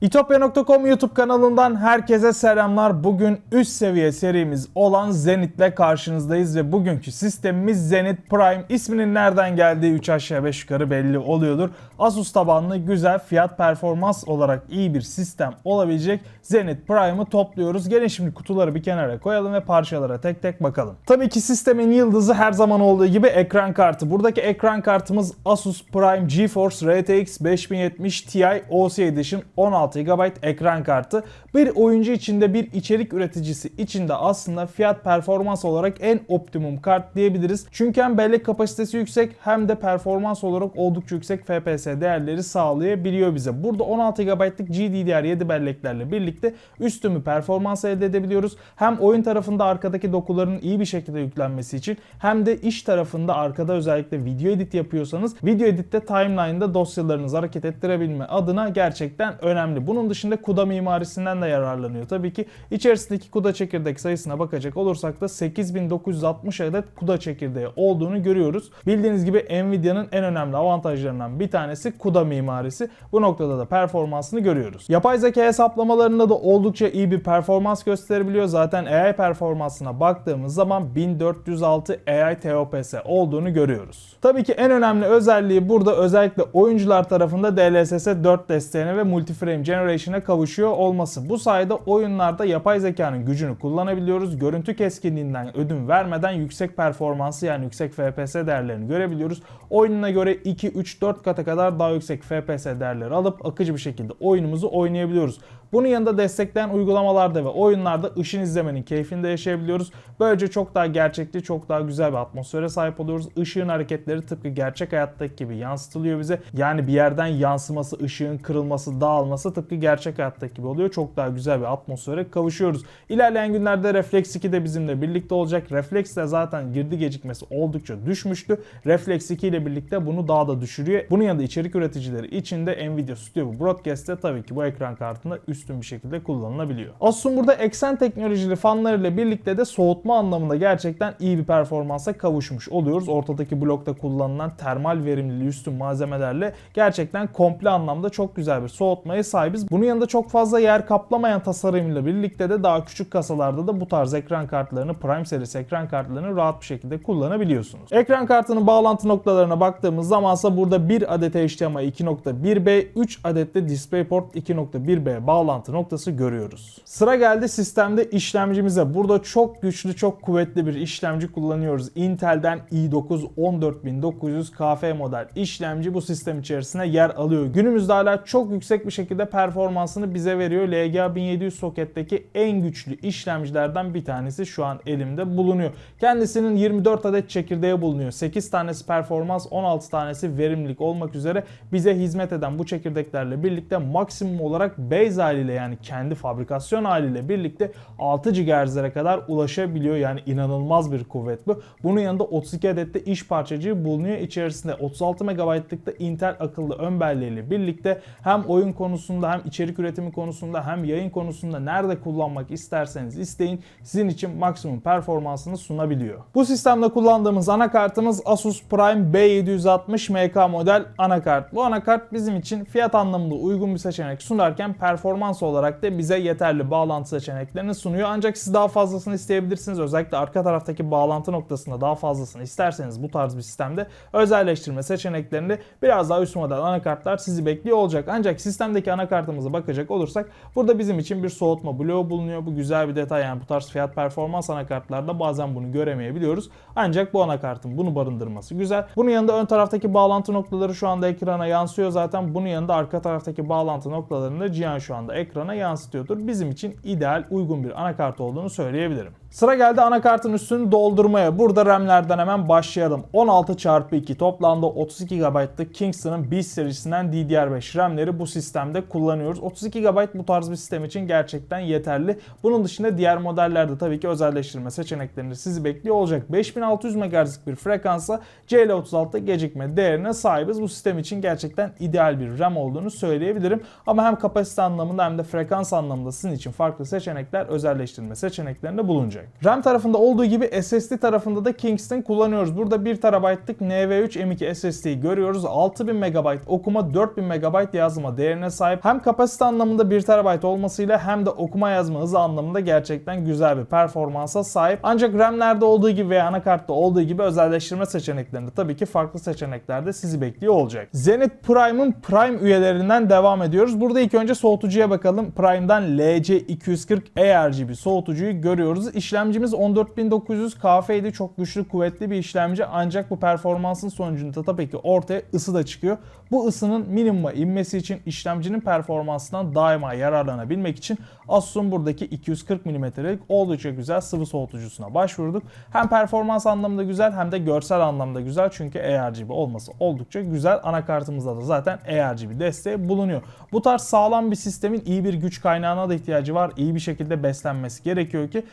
İtopya.com YouTube kanalından herkese selamlar. Bugün üst seviye serimiz olan Zenith'le karşınızdayız ve bugünkü sistemimiz Zenith Prime. İsminin nereden geldiği 3 aşağı 5 yukarı belli oluyordur. Asus tabanlı güzel fiyat performans olarak iyi bir sistem olabilecek Zenith Prime'ı topluyoruz. Gelin şimdi kutuları bir kenara koyalım ve parçalara tek tek bakalım. Tabii ki sistemin yıldızı her zaman olduğu gibi ekran kartı. Buradaki ekran kartımız Asus Prime GeForce RTX 5070 Ti OC Edition 16 GB ekran kartı. Bir oyuncu içinde bir içerik üreticisi içinde aslında fiyat performans olarak en optimum kart diyebiliriz. Çünkü hem bellek kapasitesi yüksek hem de performans olarak oldukça yüksek FPS değerleri sağlayabiliyor bize. Burada 16 GB'lık GDDR7 belleklerle birlikte üstün bir performans elde edebiliyoruz. Hem oyun tarafında arkadaki dokuların iyi bir şekilde yüklenmesi için hem de iş tarafında arkada özellikle video edit yapıyorsanız video editte timeline'da dosyalarınızı hareket ettirebilme adına gerçekten önemli. Bunun dışında CUDA mimarisinden de yararlanıyor. Tabii ki içerisindeki CUDA çekirdek sayısına bakacak olursak da 8960 adet CUDA çekirdeği olduğunu görüyoruz. Bildiğiniz gibi Nvidia'nın en önemli avantajlarından bir tanesi CUDA mimarisi. Bu noktada da performansını görüyoruz. Yapay zeka hesaplamalarında da oldukça iyi bir performans gösterebiliyor. Zaten AI performansına baktığımız zaman 1406 AI TOPS olduğunu görüyoruz. Tabii ki en önemli özelliği burada özellikle oyuncular tarafında DLSS 4 desteğine ve Multiframe Generation'a kavuşuyor olması. Bu sayede oyunlarda yapay zekanın gücünü kullanabiliyoruz. Görüntü keskinliğinden ödün vermeden yüksek performansı yani yüksek FPS değerlerini görebiliyoruz. Oyununa göre 2, 3, 4 kata kadar daha yüksek FPS değerleri alıp akıcı bir şekilde oyunumuzu oynayabiliyoruz. Bunun yanında destekleyen uygulamalarda ve oyunlarda ışın izlemenin keyfini de yaşayabiliyoruz. Böylece çok daha gerçekçi, çok daha güzel bir atmosfere sahip oluyoruz. Işığın hareketleri tıpkı gerçek hayattaki gibi yansıtılıyor bize. Yani bir yerden yansıması, ışığın kırılması, dağılması tıpkı gerçek hayattaki gibi oluyor. Çok daha güzel bir atmosfere kavuşuyoruz. İlerleyen günlerde Reflex 2 de bizimle birlikte olacak. Reflex de zaten girdi gecikmesi oldukça düşmüştü. Reflex 2 ile birlikte bunu daha da düşürüyor. Bunun yanında içerik üreticileri için de Nvidia Studio Broadcast'te tabii ki bu ekran kartında üstün bir şekilde kullanılabiliyor. Asus'un burada eksen teknolojili fanlarıyla birlikte de soğutma anlamında gerçekten iyi bir performansa kavuşmuş oluyoruz. Ortadaki blokta kullanılan termal verimliliği üstün malzemelerle gerçekten komple anlamda çok güzel bir soğutmaya sahibiz. Bunun yanında çok fazla yer kaplamayan tasarımıyla birlikte de daha küçük kasalarda da bu tarz ekran kartlarını Prime serisi ekran kartlarını rahat bir şekilde kullanabiliyorsunuz. Ekran kartının bağlantı noktalarına baktığımız zamansa burada 1 adet HDMI 2.1B, 3 adet de DisplayPort 2.1B bağlantı noktası görüyoruz. Sıra geldi sistemde işlemcimize. Burada çok güçlü, çok kuvvetli bir işlemci kullanıyoruz. Intel'den i9 14900 KF model işlemci bu sistem içerisine yer alıyor. Günümüzde hala çok yüksek bir şekilde performansını bize veriyor. LGA 1700 soketteki en güçlü işlemcilerden bir tanesi şu an elimde bulunuyor. Kendisinin 24 adet çekirdeği bulunuyor. 8 tanesi performans, 16 tanesi verimlilik olmak üzere bize hizmet eden bu çekirdeklerle birlikte maksimum olarak base haliyle yani kendi fabrikasyon haliyle birlikte 6 GHz'lere kadar ulaşabiliyor. Yani inanılmaz bir kuvvet bu. Bunun yanında 32 adet de iş parçacığı bulunuyor. İçerisinde 36 MB'lık da Intel akıllı ön belleğiyle birlikte hem oyun konusunda hem içerik üretimi konusunda hem yayın konusunda nerede kullanmak isterseniz isteyin sizin için maksimum performansını sunabiliyor. Bu sistemde kullandığımız anakartımız Asus Prime B760 MK model anakart. Bu anakart bizim için fiyat anlamında uygun bir seçenek sunarken performans olarak da bize yeterli bağlantı seçeneklerini sunuyor. Ancak siz daha fazlasını isteyebilirsiniz. Özellikle arka taraftaki bağlantı noktasında daha fazlasını isterseniz bu tarz bir sistemde özelleştirme seçeneklerinde biraz daha üst model anakartlar sizi bekliyor olacak. Ancak sistemdeki anakartımıza bakacak olursak burada bizim için bir soğutma bloğu bulunuyor. Bu güzel bir detay yani bu tarz fiyat performans anakartlarda bazen bunu göremeyebiliyoruz. Ancak bu anakartın bunu barındırması güzel. Bunun yanında ön taraftaki bağlantı noktaları şu anda ekrana yansıyor zaten. Bunun yanında arka taraftaki bağlantı noktalarını Cihan şu anda ekrana yansıtıyordur. Bizim için ideal uygun bir anakart olduğunu söyleyebilirim. Sıra geldi anakartın üstünü doldurmaya. Burada RAM'lerden hemen başlayalım. 16x2 toplamda 32 GB'lık Kingston'ın B serisinden DDR5 RAM'leri bu sistemde kullanıyoruz. 32 GB bu tarz bir sistem için gerçekten yeterli. Bunun dışında diğer modellerde tabii ki özelleştirme seçeneklerinde sizi bekliyor olacak. 5600 MHz'lik bir frekansa CL36 gecikme değerine sahibiz. Bu sistem için gerçekten ideal bir RAM olduğunu söyleyebilirim. Ama hem kapasite anlamında hem de frekans anlamında sizin için farklı seçenekler özelleştirme seçeneklerinde bulunacak. RAM tarafında olduğu gibi SSD tarafında da Kingston kullanıyoruz. Burada 1 TB'lık NV3 M2 SSD'yi görüyoruz. 6000 MB okuma 4000 MB yazma değerine sahip. Hem kapasite anlamında 1 TB olmasıyla hem de okuma yazma hızı anlamında gerçekten güzel bir performansa sahip. Ancak RAM'lerde olduğu gibi veya anakartta olduğu gibi özelleştirme seçeneklerinde tabii ki farklı seçeneklerde sizi bekliyor olacak. Zenith Prime'ın Prime üyelerinden devam ediyoruz. Burada ilk önce soğutucuya bakalım. Prime'dan LC240 ARGB soğutucuyu görüyoruz. İşlemcimiz 14900 KF'ydi. Çok güçlü, kuvvetli bir işlemci. Ancak bu performansın sonucunda tabii ki ortaya ısı da çıkıyor. Bu ısının minimuma inmesi için işlemcinin performansından daima yararlanabilmek için Asus'un buradaki 240 mm'lik oldukça güzel sıvı soğutucusuna başvurduk. Hem performans anlamında güzel hem de görsel anlamda güzel çünkü ARGB olması oldukça güzel. Anakartımızda da zaten ARGB desteği bulunuyor. Bu tarz sağlam bir sistemin iyi bir güç kaynağına da ihtiyacı var. İyi bir şekilde beslenmesi gerekiyor ki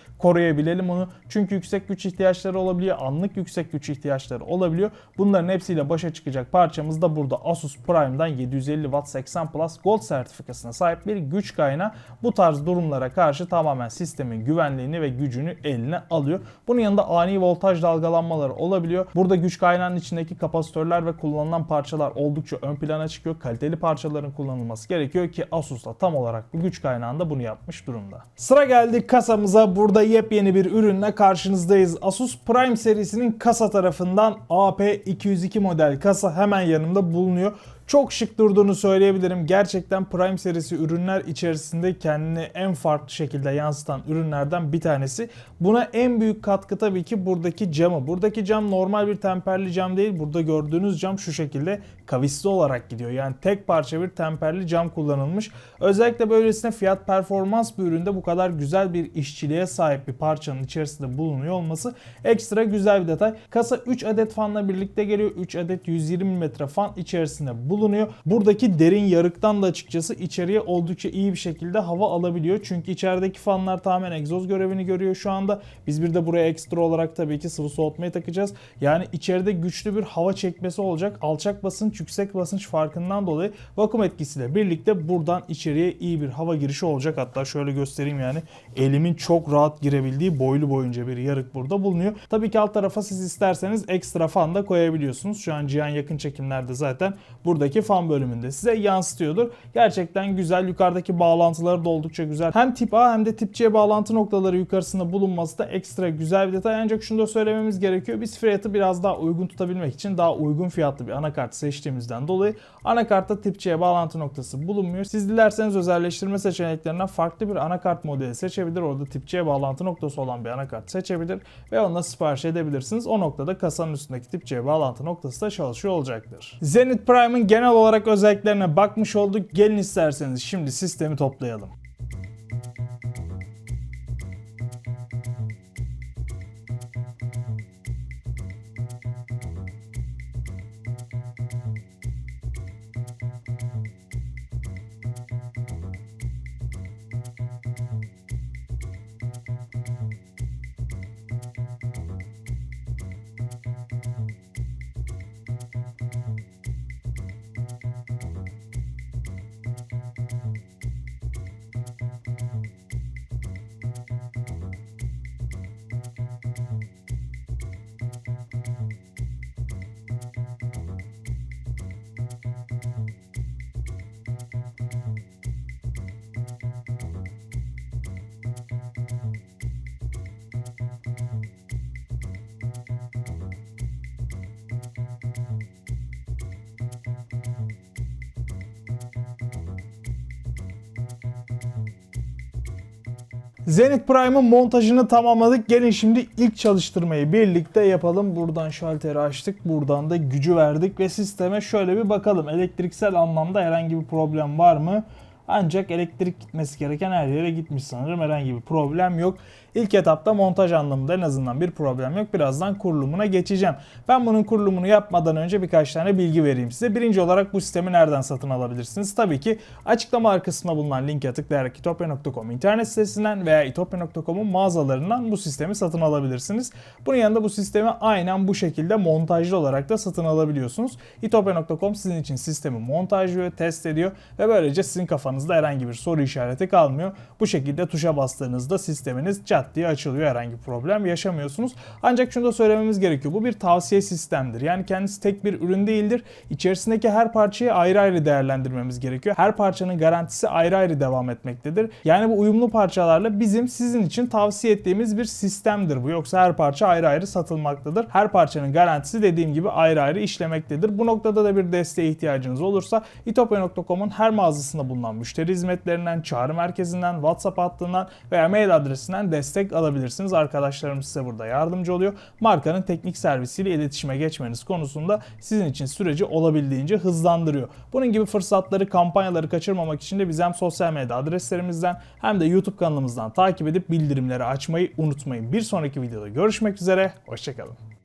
koruyabilelim onu. Çünkü yüksek güç ihtiyaçları olabiliyor. Anlık yüksek güç ihtiyaçları olabiliyor. Bunların hepsiyle başa çıkacak parçamız da burada Asus Prime'dan 750 Watt 80 Plus Gold sertifikasına sahip bir güç kaynağı. Bu tarz durumlara karşı tamamen sistemin güvenliğini ve gücünü eline alıyor. Bunun yanında ani voltaj dalgalanmaları olabiliyor. Burada güç kaynağının içindeki kapasitörler ve kullanılan parçalar oldukça ön plana çıkıyor. Kaliteli parçaların kullanılması gerekiyor ki Asus da tam olarak bu güç kaynağında bunu yapmış durumda. Sıra geldi kasamıza. Burada yepyeni bir ürünle karşınızdayız. Asus Prime serisinin kasa tarafından AP202 model kasa hemen yanımda bulunuyor. Çok şık durduğunu söyleyebilirim. Gerçekten Prime serisi ürünler içerisinde kendini en farklı şekilde yansıtan ürünlerden bir tanesi. Buna en büyük katkı tabii ki buradaki camı. Buradaki cam normal bir temperli cam değil. Burada gördüğünüz cam şu şekilde kavisli olarak gidiyor. Yani tek parça bir temperli cam kullanılmış. Özellikle böylesine fiyat performans bir üründe bu kadar güzel bir işçiliğe sahip bir parçanın içerisinde bulunuyor olması ekstra güzel bir detay. Kasa 3 adet fanla birlikte geliyor. 3 adet 120 mm fan içerisinde bulunuyor bulunuyor. Buradaki derin yarıktan da açıkçası içeriye oldukça iyi bir şekilde hava alabiliyor. Çünkü içerideki fanlar tamamen egzoz görevini görüyor şu anda. Biz bir de buraya ekstra olarak tabii ki sıvı soğutmayı takacağız. Yani içeride güçlü bir hava çekmesi olacak. Alçak basınç, yüksek basınç farkından dolayı vakum etkisiyle birlikte buradan içeriye iyi bir hava girişi olacak. Hatta şöyle göstereyim yani elimin çok rahat girebildiği boylu boyunca bir yarık burada bulunuyor. Tabii ki alt tarafa siz isterseniz ekstra fan da koyabiliyorsunuz. Şu an Cihan yakın çekimlerde zaten buradaki fan bölümünde size yansıtıyordur. Gerçekten güzel. Yukarıdaki bağlantıları da oldukça güzel. Hem tip A hem de tip C bağlantı noktaları yukarısında bulunması da ekstra güzel bir detay. Ancak şunu da söylememiz gerekiyor. Biz fiyatı biraz daha uygun tutabilmek için daha uygun fiyatlı bir anakart seçtiğimizden dolayı anakartta tip C bağlantı noktası bulunmuyor. Siz dilerseniz özelleştirme seçeneklerinden farklı bir anakart modeli seçebilir. Orada tip C bağlantı noktası olan bir anakart seçebilir ve onunla sipariş edebilirsiniz. O noktada kasanın üstündeki tip C bağlantı noktası da çalışıyor olacaktır. Zenith Prime'ın genel olarak özelliklerine bakmış olduk. Gelin isterseniz şimdi sistemi toplayalım. Zenith Prime'ın montajını tamamladık. Gelin şimdi ilk çalıştırmayı birlikte yapalım. Buradan şalteri açtık. Buradan da gücü verdik ve sisteme şöyle bir bakalım. Elektriksel anlamda herhangi bir problem var mı? Ancak elektrik gitmesi gereken her yere gitmiş sanırım. Herhangi bir problem yok. İlk etapta montaj anlamında en azından bir problem yok. Birazdan kurulumuna geçeceğim. Ben bunun kurulumunu yapmadan önce birkaç tane bilgi vereyim size. Birinci olarak bu sistemi nereden satın alabilirsiniz? Tabii ki açıklama kısmına bulunan linke tıklayarak itopya.com internet sitesinden veya itopya.com'un mağazalarından bu sistemi satın alabilirsiniz. Bunun yanında bu sistemi aynen bu şekilde montajlı olarak da satın alabiliyorsunuz. itopya.com sizin için sistemi montajlıyor, test ediyor ve böylece sizin kafanızda herhangi bir soru işareti kalmıyor. Bu şekilde tuşa bastığınızda sisteminiz çat çat diye açılıyor. Herhangi problem yaşamıyorsunuz. Ancak şunu da söylememiz gerekiyor. Bu bir tavsiye sistemdir. Yani kendisi tek bir ürün değildir. İçerisindeki her parçayı ayrı ayrı değerlendirmemiz gerekiyor. Her parçanın garantisi ayrı ayrı devam etmektedir. Yani bu uyumlu parçalarla bizim sizin için tavsiye ettiğimiz bir sistemdir bu. Yoksa her parça ayrı ayrı satılmaktadır. Her parçanın garantisi dediğim gibi ayrı ayrı işlemektedir. Bu noktada da bir desteğe ihtiyacınız olursa itopya.com'un her mağazasında bulunan müşteri hizmetlerinden, çağrı merkezinden, WhatsApp hattından veya mail adresinden destek alabilirsiniz. Arkadaşlarımız size burada yardımcı oluyor. Markanın teknik servisiyle iletişime geçmeniz konusunda sizin için süreci olabildiğince hızlandırıyor. Bunun gibi fırsatları, kampanyaları kaçırmamak için de bizi hem sosyal medya adreslerimizden hem de YouTube kanalımızdan takip edip bildirimleri açmayı unutmayın. Bir sonraki videoda görüşmek üzere, hoşçakalın.